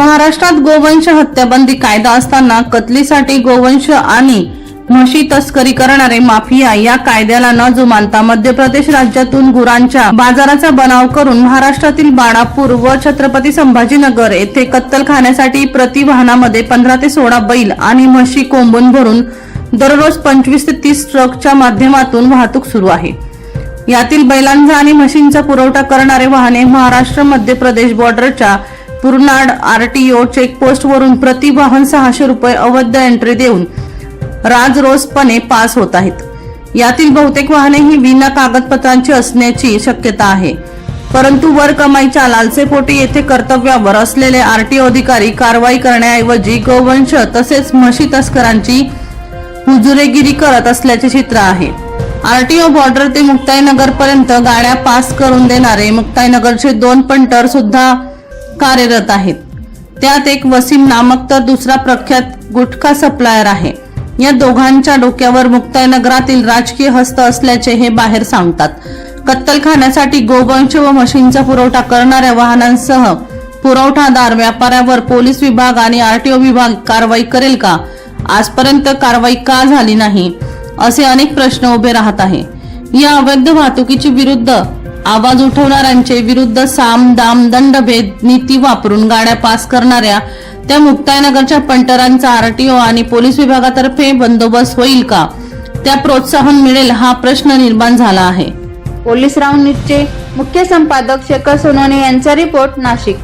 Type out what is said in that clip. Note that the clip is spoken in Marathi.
महाराष्ट्रात गोवंश हत्याबंदी कायदा असताना कतलीसाठी गोवंश आणि म्हशी तस्करी करणारे माफिया या कायद्याला न जुमानता मध्य प्रदेश राज्यातून गुरांच्या बाजाराचा बनाव करून महाराष्ट्रातील बाळापूर व छत्रपती संभाजीनगर येथे कत्तलखान्यासाठी प्रति वाहनामध्ये पंधरा ते सोळा बैल आणि म्हशी कोंबून भरून दररोज पंचवीस ते तीस ट्रकच्या माध्यमातून वाहतूक सुरू आहे. यातील बैलांचा आणि म्हशींचा पुरवठा करणारे वाहने महाराष्ट्र मध्य प्रदेश बॉर्डरच्या पूर्णाड आरटीओ चेकपोस्ट वरून प्रति सहाशे रुपये अवैध एंट्री देऊन राजरोसपणे पास होत आहेत. यातील बहुतेक वाहने ही विना कागदपत्रांची असण्याची शक्यता आहे. परंतु वर कमाईच्या लालसेपोटी येथे कर्तव्यावर असलेले आरटीओ अधिकारी कारवाई करण्याऐवजी गोवंश तसेच म्हशी तस्करांची हुजुरेगिरी करत असल्याचे चित्र आहे. आरटीओ बॉर्डर ते मुक्ताईनगर पर्यंत गाड्या पास करून देणारे मुक्ताईनगरचे दोन पंटर सुद्धा कार्यरत आहेत. त्यात एक वसीम नामक तर दुसरा प्रख्यात गुटखा सप्लायर आहे. या दोघांच्या डोक्यावर मुक्ताईनगरातील राजकीय हस्त असल्याचे हे बाहेर सांगतात. कत्तलखान्यासाठी गोवंश व मशीनचा पुरवठा करणाऱ्या वाहनांसह पुरवठादार व्यापाऱ्यावर पोलीस विभाग आणि आरटीओ विभाग कारवाई करेल का? आजपर्यंत कारवाई का झाली नाही? असे अनेक प्रश्न उभे राहत आहे. या अवैध वाहतुकीची विरुद्ध आवाज उठवणाऱ्यांचे विरुद्ध साम दाम दंडभेद नीती वापरून गाड्या पास करणाऱ्या त्या मुक्ताईनगरच्या पंटरांचा आरटीओ आणि पोलीस विभागातर्फे बंदोबस्त होईल का? त्या प्रोत्साहन मिळेल हा प्रश्न निर्माण झाला आहे. पोलीस राऊंड मुख्य संपादक शेखर सोनवणे यांचा रिपोर्ट नाशिक.